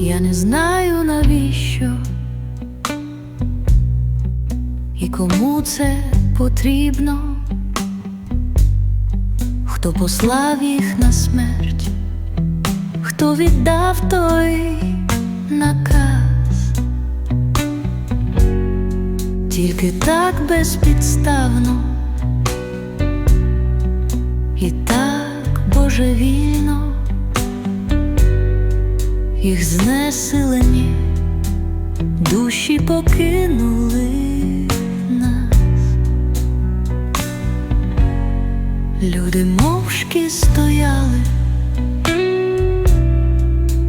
Я не знаю навіщо і кому це потрібно, хто послав їх на смерть, хто віддав той наказ, тільки так безпідставно і так божевільно їх знесилені душі покинули нас. Люди мовчки стояли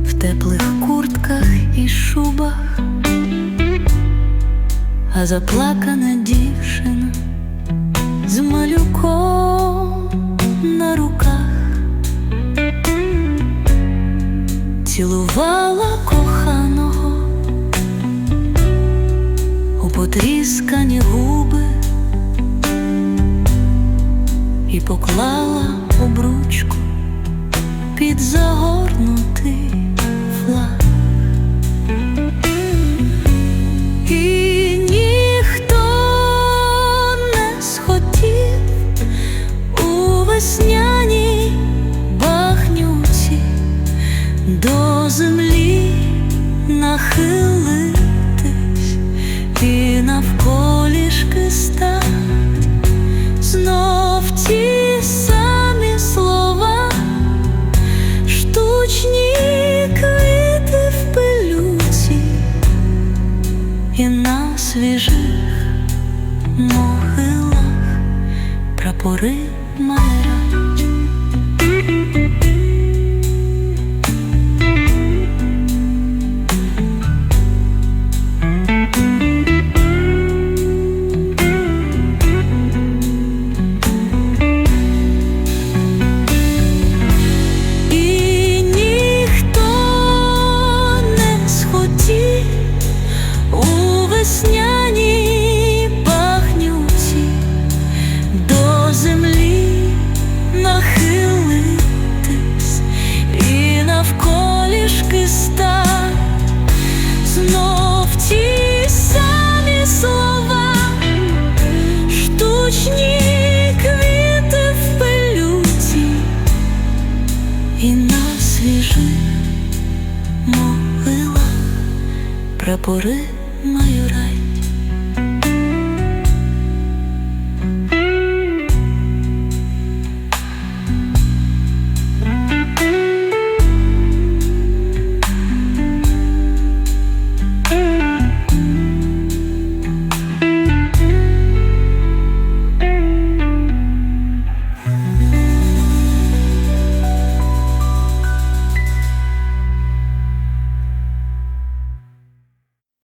в теплих куртках і шубах, а заплакана дівчина потріскані губи і поклала обручку під загорнутий флаг. І ніхто не схотів у весняній бахнюці до землі нахилитись свіжих могилах прапори майорять. Свіжих могилах прапори майора.